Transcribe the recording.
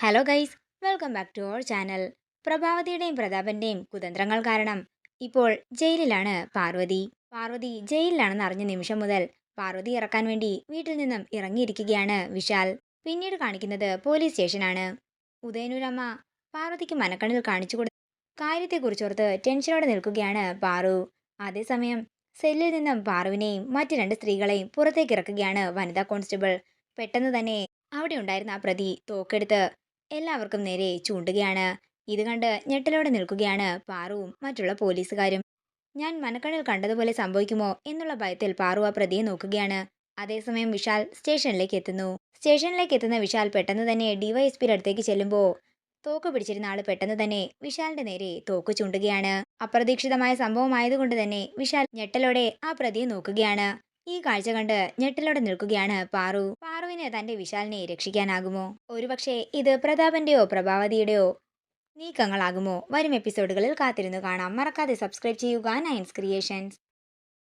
Hello guys welcome back to our channel പ്രഭാവതിയുടെയും പ്രതാപന്റെയും കുതന്ത്രങ്ങൾ കാരണം. ഇപ്പോൾ ജയിലിലാണ് പാർവതി. പാർവതി ജയിലിലാണെന്ന് അറിഞ്ഞ നിമിഷം മുതൽ പാർവതി ഇറക്കാൻ വേണ്ടി വീട്ടിൽ നിന്നും ഇറങ്ങിയിരിക്കുകയാണ് വിശാൽ. പിന്നീട് കാണിക്കുന്നത് പോലീസ് സ്റ്റേഷനാണ്. ഉദയനൂരമ്മ പാർവതിക്ക് മനക്കണ്ണിൽ കാണിച്ചു കൊടുത്ത കാര്യത്തെക്കുറിച്ചോർത്ത് ടെൻഷനോടെ നിൽക്കുകയാണ് പാറു. അതേസമയം സെല്ലിൽ നിന്നും പാറുവിനെയും മറ്റു രണ്ട് സ്ത്രീകളെയും പുറത്തേക്ക് ഇറക്കുകയാണ് വനിതാ കോൺസ്റ്റബിൾ. പെട്ടെന്ന് തന്നെ അവിടെ ഉണ്ടായിരുന്ന ആ പ്രതി തോക്കെടുത്ത് എല്ലാവർക്കും നേരെ ചൂണ്ടുകയാണ്. ഇത് കണ്ട് ഞെട്ടലോടെ നിൽക്കുകയാണ് പാറുവും മറ്റുള്ള പോലീസുകാരും. ഞാൻ മനക്കണ്ണിൽ കണ്ടതുപോലെ സംഭവിക്കുമോ എന്നുള്ള ഭയത്തിൽ പാറു ആ പ്രതിയെ നോക്കുകയാണ്. അതേസമയം വിശാൽ സ്റ്റേഷനിലേക്ക് എത്തുന്നു. സ്റ്റേഷനിലേക്ക് എത്തുന്ന വിശാൽ പെട്ടെന്ന് തന്നെ ഡിവൈഎസ്പിയുടെ അടുത്തേക്ക് ചെല്ലുമ്പോൾ തോക്ക് പിടിച്ചിരുന്ന ആൾ പെട്ടെന്ന് തന്നെ വിശാലിന്റെ നേരെ തോക്ക് ചൂണ്ടുകയാണ്. അപ്രതീക്ഷിതമായ സംഭവമായതുകൊണ്ട് തന്നെ വിശാൽ ഞെട്ടലോടെ ആ പ്രതിയെ നോക്കുകയാണ്. ഈ കാഴ്ച കണ്ട് ഞെട്ടലോടെ നിൽക്കുകയാണ് പാറു. പാറുവിന് തന്റെ വിശാലിനെ രക്ഷിക്കാനാകുമോ? ഒരുപക്ഷെ ഇത് പ്രതാപന്റെയോ പ്രഭാവതിയുടെയോ നീക്കങ്ങളാകുമോ? വരും എപ്പിസോഡുകളിൽ കാത്തിരുന്നു കാണാം. മറക്കാതെ സബ്സ്ക്രൈബ് ചെയ്യുക നയൻസ് ക്രിയേഷൻസ്